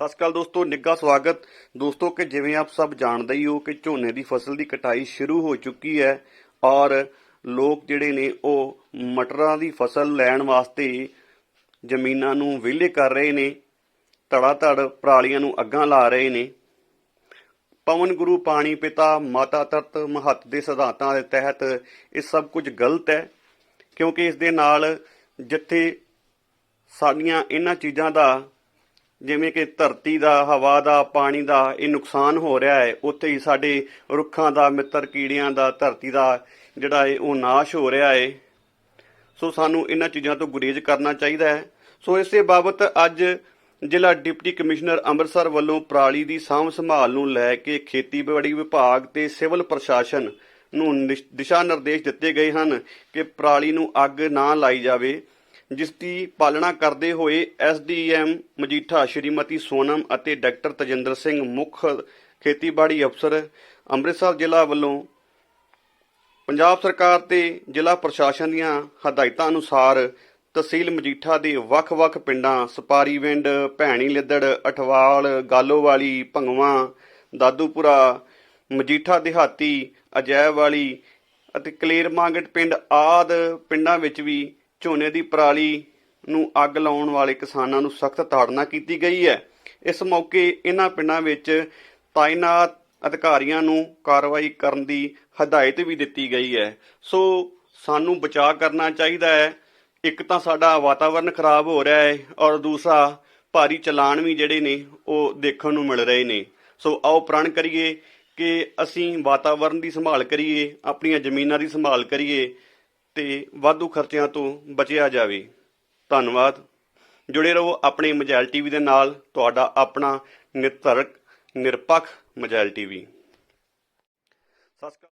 ਸਤਿ ਸ਼੍ਰੀ ਅਕਾਲ ਦੋਸਤੋ, ਨਿੱਘਾ ਸਵਾਗਤ। ਦੋਸਤੋ, ਕਿ ਜਿਵੇਂ ਆਪ ਸਭ ਜਾਣਦੇ ਹੀ ਹੋ ਕਿ ਝੋਨੇ ਦੀ ਫਸਲ ਦੀ ਕਟਾਈ ਸ਼ੁਰੂ ਹੋ ਚੁੱਕੀ ਹੈ ਔਰ ਲੋਕ ਜਿਹੜੇ ਨੇ ਉਹ ਮਟਰਾਂ ਦੀ ਫਸਲ ਲੈਣ ਵਾਸਤੇ ਜ਼ਮੀਨਾਂ ਨੂੰ ਵਿਹਲੇ ਕਰ ਰਹੇ ਨੇ ਧੜਾ ਧੜ ਪਰਾਲੀਆਂ ਨੂੰ ਅੱਗਾਂ ਲਾ ਰਹੇ ਨੇ। ਪਵਨ ਗੁਰੂ ਪਾਣੀ ਪਿਤਾ ਮਾਤਾ ਤਤ ਮਹੱਤ ਦੇ ਸਿਧਾਂਤਾਂ ਦੇ ਤਹਿਤ ਇਹ ਸਭ ਕੁਝ ਗਲਤ ਹੈ, ਕਿਉਂਕਿ ਇਸ ਦੇ ਨਾਲ ਜਿੱਥੇ ਸਾਡੀਆਂ ਇਹਨਾਂ ਚੀਜ਼ਾਂ ਦਾ ਜਿਵੇਂ ਕਿ ਧਰਤੀ ਦਾ, ਹਵਾ ਦਾ, ਪਾਣੀ ਦਾ ਇਹ ਨੁਕਸਾਨ ਹੋ ਰਿਹਾ ਹੈ, ਉੱਥੇ ਹੀ ਸਾਡੇ ਰੁੱਖਾਂ ਦਾ, ਮਿੱਤਰ ਕੀੜਿਆਂ ਦਾ, ਧਰਤੀ ਦਾ ਜਿਹੜਾ ਹੈ ਉਹ ਨਾਸ਼ ਹੋ ਰਿਹਾ ਹੈ। ਸੋ ਸਾਨੂੰ ਇਹਨਾਂ ਚੀਜ਼ਾਂ ਤੋਂ ਗੁਰੇਜ਼ ਕਰਨਾ ਚਾਹੀਦਾ ਹੈ। ਸੋ ਇਸੇ ਬਾਬਤ ਅੱਜ ਜ਼ਿਲ੍ਹਾ ਡਿਪਟੀ ਕਮਿਸ਼ਨਰ ਅੰਮ੍ਰਿਤਸਰ ਵੱਲੋਂ ਪਰਾਲੀ ਦੀ ਸਾਂਭ ਸੰਭਾਲ ਨੂੰ ਲੈ ਕੇ ਖੇਤੀਬਾੜੀ ਵਿਭਾਗ ਤੇ ਸਿਵਲ ਪ੍ਰਸ਼ਾਸਨ ਨੂੰ ਨਿਸ਼- ਦਿਸ਼ਾ ਨਿਰਦੇਸ਼ ਦਿੱਤੇ ਗਏ ਹਨ ਕਿ ਪਰਾਲੀ ਨੂੰ ਅੱਗ ਨਾ ਲਾਈ ਜਾਵੇ। ਜਿਸ ਦੀ ਪਾਲਣਾ ਕਰਦੇ ਹੋਏ ਐਸਡੀਐਮ ਮਜੀਠਾ, ਸ਼੍ਰੀਮਤੀ ਸੋਨਮ ਅਤੇ ਡਾਕਟਰ ਤਜਿੰਦਰ ਸਿੰਘ, ਮੁੱਖ ਖੇਤੀਬਾੜੀ ਅਫਸਰ ਅੰਮ੍ਰਿਤਸਰ ਜ਼ਿਲ੍ਹਾ ਵੱਲੋਂ ਪੰਜਾਬ ਸਰਕਾਰ ਤੇ ਜ਼ਿਲ੍ਹਾ ਪ੍ਰਸ਼ਾਸਨ ਦੀਆਂ ਹਦਾਇਤਾਂ ਅਨੁਸਾਰ ਤਹਿਸੀਲ ਮਜੀਠਾ ਦੇ ਵੱਖ-ਵੱਖ ਪਿੰਡਾਂ ਸਪਾਰੀਵਿੰਡ ਭੈਣੀ ਲਿੱਦੜ, ਅਠਵਾਲ, ਗਾਲੋਵਾਲੀ, ਭੰਗਵਾ, ਦਾਦੂਪੁਰਾ, ਮਜੀਠਾ ਦਿਹਾਤੀ ਅਜੈਬ ਵਾਲੀ ਅਤੇ ਕਲੇਰ ਕਲੇਰਮਾਂਗਟ ਪਿੰਡ ਆਦ ਪਿੰਡਾਂ ਵਿੱਚ ਵੀ ਝੋਨੇ ਦੀ ਪਰਾਲੀ ਨੂੰ ਅੱਗ ਲਾਉਣ ਵਾਲੇ ਕਿਸਾਨਾਂ ਨੂੰ ਸਖਤ ਤਾੜਨਾ ਕੀਤੀ ਗਈ ਹੈ। ਇਸ ਮੌਕੇ ਇਹਨਾਂ ਪਿੰਡਾਂ ਵਿੱਚ ਤਾਇਨਾਤ ਅਧਿਕਾਰੀਆਂ ਨੂੰ ਕਾਰਵਾਈ ਕਰਨ ਦੀ ਹਦਾਇਤ ਵੀ ਦਿੱਤੀ ਗਈ ਹੈ। ਸੋ ਸਾਨੂੰ ਬਚਾਅ ਕਰਨਾ ਚਾਹੀਦਾ ਹੈ। ਇੱਕ ਤਾਂ ਸਾਡਾ ਵਾਤਾਵਰਣ ਖਰਾਬ ਹੋ ਰਿਹਾ ਹੈ ਔਰ ਦੂਸਰਾ, ਭਾਰੀ ਚਲਾਨ ਵੀ ਜਿਹੜੇ ਨੇ, ਉਹ ਦੇਖਣ ਨੂੰ ਮਿਲ ਰਹੇ ਨੇ। ਸੋ ਆਓ ਪ੍ਰਣ ਕਰੀਏ ਕਿ ਅਸੀਂ ਵਾਤਾਵਰਣ ਦੀ ਸੰਭਾਲ ਕਰੀਏ, ਆਪਣੀਆਂ ਜ਼ਮੀਨਾਂ ਦੀ ਸੰਭਾਲ ਕਰੀਏ। ਤੇ ਵਾਧੂ ਖਰਚਿਆਂ ਤੋਂ ਬਚਿਆ ਜਾਵੇ। ਧੰਨਵਾਦ। ਜੁੜੇ ਰਹੋ ਆਪਣੇ ਮੋਬਾਈਲ ਟੀਵੀ ਦੇ ਨਾਲ। ਤੁਹਾਡਾ ਆਪਣਾ ਨਿਰਧਰਕ ਨਿਰਪੱਖ ਮੋਬਾਈਲ ਟੀਵੀ। ਸਤਿ ਸ਼੍ਰੀ ਅਕਾਲ।